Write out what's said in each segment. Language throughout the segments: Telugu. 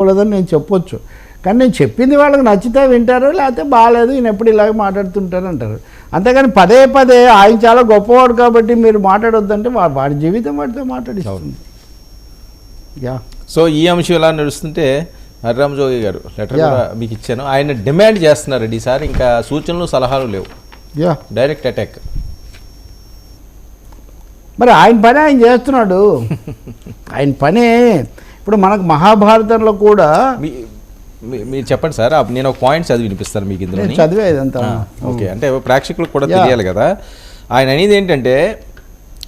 కూడదని నేను చెప్పొచ్చు. కానీ నేను చెప్పింది వాళ్ళకి నచ్చితే వింటారు లేకపోతే బాగాలేదు ఈయన ఎప్పుడు ఇలాగ మాట్లాడుతుంటారు అంటారు. అంతేగాని పదే పదే ఆయన చాలా గొప్పవాడు కాబట్టి మీరు మాట్లాడొద్దంటే వాడి జీవితం వాడితో మాట్లాడిస్తుంది. యా. సో ఈ అంశం ఎలా నడుస్తుంటే హరిరామ్ జోగి గారు లెటర్ మీకు ఇచ్చాను. ఆయన డిమాండ్ చేస్తున్నారు ఈసారి ఇంకా సూచనలు సలహాలు లేవు. యా. డైరెక్ట్ అటాక్ మరి ఆయన పని ఆయన చేస్తున్నాడు. ఆయన పని ఇప్పుడు మనకు మహాభారతంలో కూడా మీరు చెప్పండి సార్. నేను ఒక పాయింట్ చదివి వినిపిస్తాను మీకు ఇందులో చదివే ఇదంతా. ఓకే. అంటే ప్రేక్షకులకు కూడా. తెలియాలి కదా. ఆయన అనేది ఏంటంటే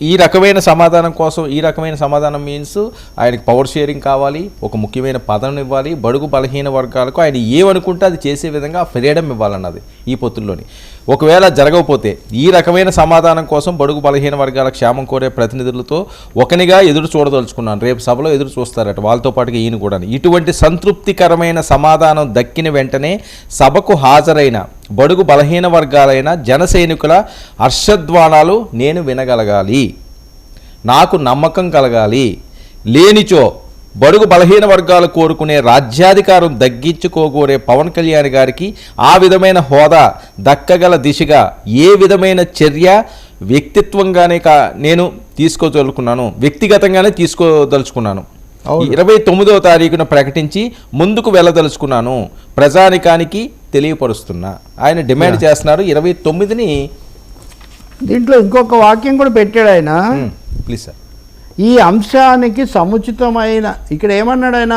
ఈ రకమైన సమాధానం కోసం ఈ రకమైన సమాధానం మీన్స్ ఆయనకి పవర్ షేరింగ్ కావాలి ఒక ముఖ్యమైన పదం ఇవ్వాలి బడుగు బలహీన వర్గాలకు ఆయన ఏమనుకుంటే అది చేసే విధంగా ఫ్రీడమ్ ఇవ్వాలన్నది ఈ పొత్తుల్లోని. ఒకవేళ జరగకపోతే ఈ రకమైన సమాధానం కోసం బడుగు బలహీన వర్గాల క్షేమం కోరే ప్రతినిధులతో ఒకనిగా ఎదురు చూడదలుచుకున్నాను. రేపు సభలో ఎదురు చూస్తారట. వాళ్ళతో పాటుగా ఈయన కూడా ఇటువంటి సంతృప్తికరమైన సమాధానం దక్కిన వెంటనే సభకు హాజరైన బడుగు బలహీన వర్గాలైన జన సైనికుల హర్షధ్వానాలు నేను వినగలగాలి. నాకు నమ్మకం కలగాలి. లేనిచో బడుగు బలహీన వర్గాలు కోరుకునే రాజ్యాధికారం దగ్గించుకోగోరే పవన్ కళ్యాణ్ గారికి ఆ విధమైన హోదా దక్కగల దిశగా ఏ విధమైన చర్య వ్యక్తిత్వంగానే కా నేను తీసుకోదలుచుకున్నాను వ్యక్తిగతంగానే తీసుకోదలుచుకున్నాను. ఇరవై తొమ్మిదవ తారీఖున ప్రకటించి ముందుకు వెళ్ళదలుచుకున్నాను. ప్రజానికానికి తెలియపరుస్తున్నా. ఆయన డిమాండ్ చేస్తున్నారు. ఇరవై తొమ్మిదిని దీంట్లో ఇంకొక వాక్యం కూడా పెట్టాడు ఆయన. Please sir. ఈ అంశానికి సముచితమైన ఇక్కడ ఏమన్నాడు ఆయన?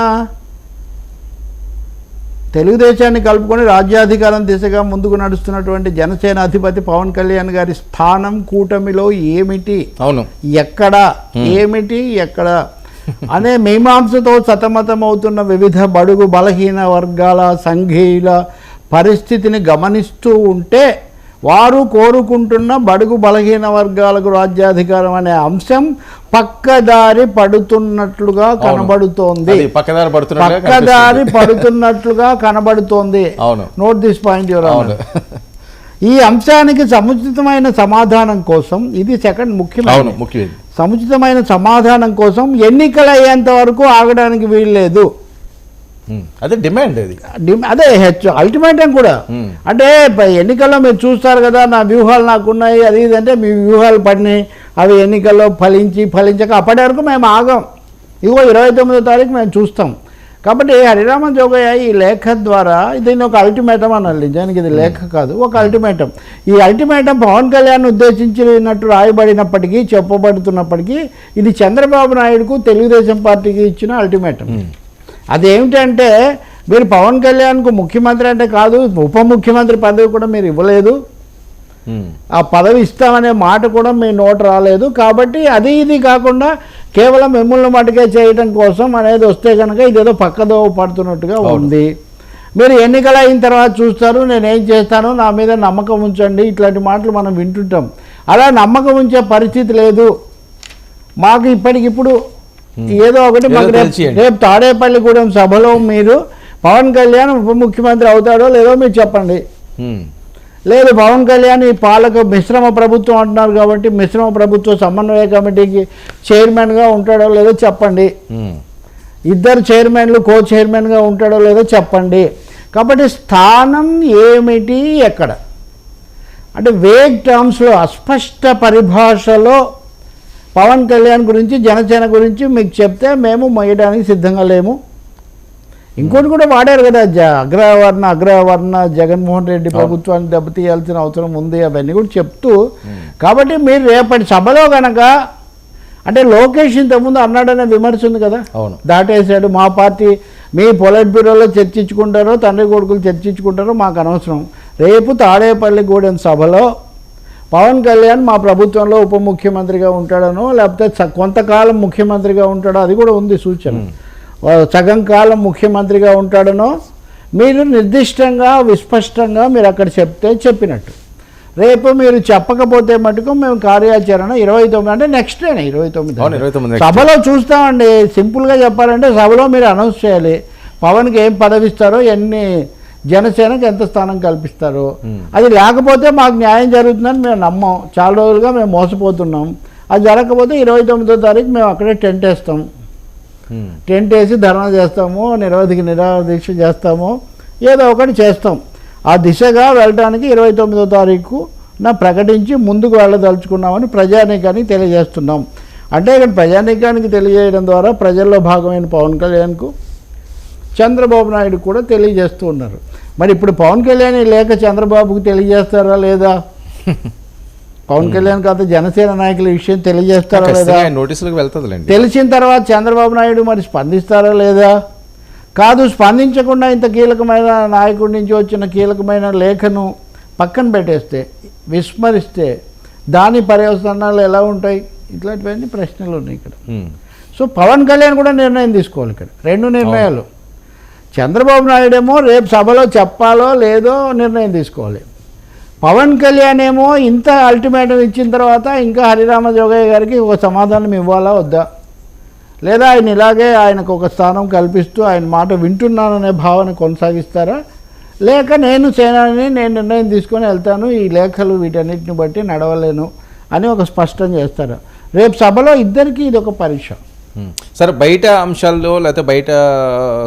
తెలుగుదేశాన్ని కలుపుకొని రాజ్యాధికారం దిశగా ముందుకు నడుస్తున్నటువంటి జనసేన అధిపతి పవన్ కళ్యాణ్ గారి స్థానం కూటమిలో ఏమిటి? అవును. ఎక్కడ? ఏమిటి? ఎక్కడ? అనే మీమాంసతో సతమతమవుతున్న వివిధ బడుగు బలహీన వర్గాల సంఘీయుల పరిస్థితిని గమనిస్తూ ఉంటే వారు కోరుకుంటున్న బడుగు బలహీన వర్గాలకు రాజ్యాధికారం అనే అంశం పక్కదారి పడుతున్నట్లుగా కనబడుతోంది. పక్కదారి పడుతున్నట్లుగా కనబడుతోంది. నోట్ దిస్ పాయింట్ యువర్ ఈ అంశానికి సముచితమైన సమాధానం కోసం ఇది సెకండ్ ముఖ్యమైన సముచితమైన సమాధానం కోసం ఎన్నికలు అయ్యేంత వరకు ఆగడానికి వీల్లేదు. అదే డిమాండ్ అది. అదే హెచ్ అల్టిమేటం కూడా. Hmm. అంటే ఎన్నికల్లో మీరు చూస్తారు కదా నా వ్యూహాలు నాకున్నాయి అది ఇది అంటే మీ వ్యూహాలు పడినాయి అవి ఎన్నికల్లో ఫలించి ఫలించక అప్పటి వరకు మేము ఆగం. ఇదిగో ఇరవై తొమ్మిదో తారీఖు మేము చూస్తాం. కాబట్టి హరిరామ జోగయ్య ఈ లేఖ ద్వారా దీన్ని ఒక అల్టిమేటం అనాలి నిజానికి ఇది లేఖ కాదు ఒక అల్టిమేటం ఈ అల్టిమేటం పవన్ కళ్యాణ్ ఉద్దేశించినట్టు రాయబడినప్పటికీ చెప్పబడుతున్నప్పటికీ ఇది చంద్రబాబు నాయుడుకు తెలుగుదేశం పార్టీకి ఇచ్చిన అల్టిమేటం అదేమిటంటే మీరు పవన్ కళ్యాణ్కు ముఖ్యమంత్రి అంటే కాదు ఉప ముఖ్యమంత్రి పదవి కూడా మీరు ఇవ్వలేదు. ఆ పదవి ఇస్తామనే మాట కూడా మీ నోట రాలేదు. కాబట్టి అది ఇది కాకుండా కేవలం మిమ్మల్ని మటుకే చేయడం కోసం అనేది వస్తే కనుక ఇదేదో పక్కదో పడుతున్నట్టుగా ఉంది. మీరు ఎన్నికలు అయిన తర్వాత చూస్తారు నేనేం చేస్తాను నా మీద నమ్మకం ఉంచండి ఇట్లాంటి మాటలు మనం వింటుంటాం. అలా నమ్మకం ఉంచే పరిస్థితి లేదు. మాకు ఇప్పటికిప్పుడు ఏదో ఒకటి మాకు రేపు తాడేపల్లిగూడెం సభలో మీరు పవన్ కళ్యాణ్ ఉప ముఖ్యమంత్రి అవుతాడో లేదో మీరు చెప్పండి. లేదు పవన్ కళ్యాణ్ ఈ పాలక మిశ్రమ ప్రభుత్వం అంటున్నారు కాబట్టి మిశ్రమ ప్రభుత్వ సమన్వయ కమిటీకి చైర్మన్గా ఉంటాడో లేదో చెప్పండి. ఇద్దరు చైర్మన్లు కో చైర్మన్గా ఉంటాడో లేదో చెప్పండి. కాబట్టి స్థానం ఏమిటి ఎక్కడ? అంటే వేగ్ టర్మ్స్లో అస్పష్ట పరిభాషలో పవన్ కళ్యాణ్ గురించి జనసేన గురించి మీకు చెప్తే మేము మొయ్యడానికి సిద్ధంగా లేము. ఇంకోటి కూడా వాడారు కదా జ అగ్రవర్ణ అగ్రవర్ణ జగన్మోహన్ రెడ్డి ప్రభుత్వాన్ని దెబ్బతీయాల్సిన అవసరం ఉంది అవన్నీ కూడా చెప్తూ కాబట్టి మీరు రేపటి సభలో గనక అంటే లోకేష్ ఇంతకుముందు అన్నాడనే విమర్శ ఉంది కదా? అవును. దాటేశాడు. మా పార్టీ మీ పొలైట్ బ్యూరోలో చర్చించుకుంటారో తండ్రి కొడుకులు చర్చించుకుంటారో మాకు అనవసరం. రేపు తాడేపల్లి గూడెం సభలో పవన్ కళ్యాణ్ మా ప్రభుత్వంలో ఉప ముఖ్యమంత్రిగా ఉంటాడనో లేకపోతే కొంతకాలం ముఖ్యమంత్రిగా ఉంటాడో అది కూడా ఉంది సూచన. సగం కాలం ముఖ్యమంత్రిగా ఉంటాడనో మీరు నిర్దిష్టంగా విస్పష్టంగా మీరు అక్కడ చెప్తే చెప్పినట్టు. రేపు మీరు చెప్పకపోతే మటుకు మేము కార్యాచరణ ఇరవై తొమ్మిది అంటే నెక్స్ట్ డేనే ఇరవై తొమ్మిది అవును, 29 next. సభలో చూస్తామండి సింపుల్గా చెప్పాలంటే సభలో మీరు అనౌన్స్ చేయాలి. పవన్కి ఏం పదవి ఇస్తారో ఎన్ని జనసేనకి ఎంత స్థానం కల్పిస్తారో. అది లేకపోతే మాకు న్యాయం జరుగుతుందని మేము నమ్మం. చాలా రోజులుగా మేము మోసపోతున్నాం. అది జరగకపోతే ఇరవై తొమ్మిదో తారీఖు మేము అక్కడే టెంట్ వేస్తాం. ఉమ్. టెంట్ వేసి ధర్నా చేస్తాము నిరవధిక నిరాహార దీక్ష చేస్తాము ఏదో ఒకటి చేస్తాం. ఆ దిశగా వెళ్ళడానికి ఇరవై తొమ్మిదో తారీఖు నా ప్రకటించి ముందుకు వెళ్ళదలుచుకున్నామని ప్రజానీకానికి తెలియజేస్తున్నాం. అంటే ఇక్కడ ప్రజానీకానికి తెలియజేయడం ద్వారా ప్రజల్లో భాగమైన పవన్ కళ్యాణ్కు చంద్రబాబు నాయుడు కూడా తెలియజేస్తూ ఉన్నారు. మరి ఇప్పుడు పవన్ కళ్యాణ్ ఈ లేఖ చంద్రబాబుకు తెలియజేస్తారా లేదా? పవన్ కళ్యాణ్ కాదు జనసేన నాయకుల విషయం తెలియజేస్తారా లేదా? నోటీసులకు వెళ్తుందిలేండి. తెలిసిన తర్వాత చంద్రబాబు నాయుడు మరి స్పందిస్తారా లేదా? కాదు స్పందించకుండా ఇంత కీలకమైన నాయకుడి నుంచి వచ్చిన కీలకమైన లేఖను పక్కన పెట్టేస్తే విస్మరిస్తే దాని పర్యవసనాలు ఎలా ఉంటాయి? ఇట్లాంటివన్నీ ప్రశ్నలు ఉన్నాయి ఇక్కడ. ఉమ్. సో పవన్ కళ్యాణ్ కూడా నిర్ణయం తీసుకోవాలి ఇక్కడ. రెండు నిర్ణయాలు. చంద్రబాబు నాయుడు ఏమో రేపు సభలో చెప్పాలో లేదో నిర్ణయం తీసుకోవాలి. పవన్ కళ్యాణ్ ఏమో ఇంత అల్టిమేటం ఇచ్చిన తర్వాత ఇంకా హరిరామ జోగయ్య గారికి ఒక సమాధానం ఇవ్వాలా వద్దా? లేదా ఆయన ఇలాగే ఆయనకు ఒక స్థానం కల్పిస్తూ ఆయన మాట వింటున్నాననే భావన కొనసాగిస్తారా? లేక నేను సేనాని నేను నిర్ణయం తీసుకొని వెళ్తాను ఈ లేఖలు వీటన్నిటిని బట్టి నడవలేను అని ఒక స్పష్టం చేస్తారు? రేపు సభలో ఇద్దరికీ ఇది ఒక పరీక్ష. సరే బయట అంశాల్లో లేకపోతే బయట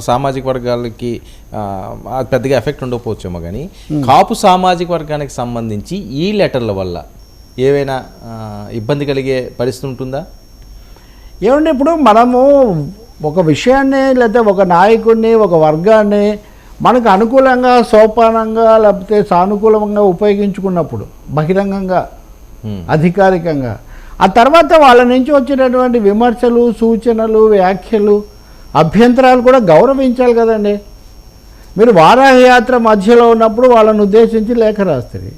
సామాజిక వర్గాలకి పెద్దగా ఎఫెక్ట్ ఉండకపోవచ్చేమో కానీ కాపు సామాజిక వర్గానికి సంబంధించి ఈ లెటర్ల వల్ల ఏవైనా ఇబ్బంది కలిగే పరిస్థితి ఉంటుందా? ఏమంటే ఇప్పుడు మనము ఒక విషయాన్ని లేకపోతే ఒక నాయకుడిని ఒక వర్గాన్ని మనకు అనుకూలంగా సోపానంగా లేకపోతే సానుకూలంగా ఉపయోగించుకున్నప్పుడు బహిరంగంగా ఉమ్. అధికారికంగా ఆ తర్వాత వాళ్ళ నుంచి వచ్చినటువంటి విమర్శలు సూచనలు వ్యాఖ్యలు అభ్యంతరాలు కూడా గౌరవించాలి కదండి. మీరు వారాహయాత్ర మధ్యలో ఉన్నప్పుడు వాళ్ళని ఉద్దేశించి లేఖ రాస్తుంది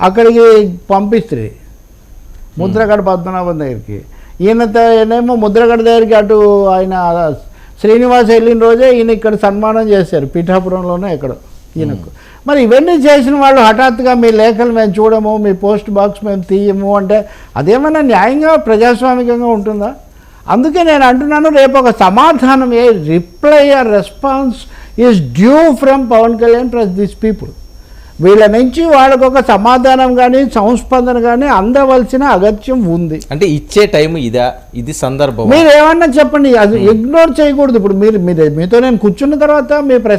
అక్కడికి పంపిస్తుంది ముద్రగడ పద్మనాభం దగ్గరికి. ఈయన త- ముద్రగడ దగ్గరికి అటు ఆయన శ్రీనివాస్ వెళ్ళిన రోజే ఈయన ఇక్కడ సన్మానం చేశారు. పీఠాపురంలోనే ఇక్కడ ఈయనకు. మరి ఇవన్నీ చేసిన వాళ్ళు హఠాత్తుగా మీ లేఖలు మేము చూడము మీ పోస్ట్ బాక్స్ మేము తీయము అంటే అదేమన్నా న్యాయంగా ప్రజాస్వామికంగా ఉంటుందా? అందుకే నేను అంటున్నాను రేపు ఒక సమాధానం a reply or response is due from Pawan Kalyan plus this people వీళ్ళ నుంచి వాళ్ళకు ఒక సమాధానం కానీ సంస్పందన కానీ అందవలసిన అగత్యం ఉంది. అంటే ఇచ్చే టైం ఇదా? ఇది సందర్భం మీరు ఏమన్నా చెప్పండి అది ఇగ్నోర్ చేయకూడదు. ఇప్పుడు మీరు మీరు మీతో నేను కూర్చున్న తర్వాత మీ ప్రెస్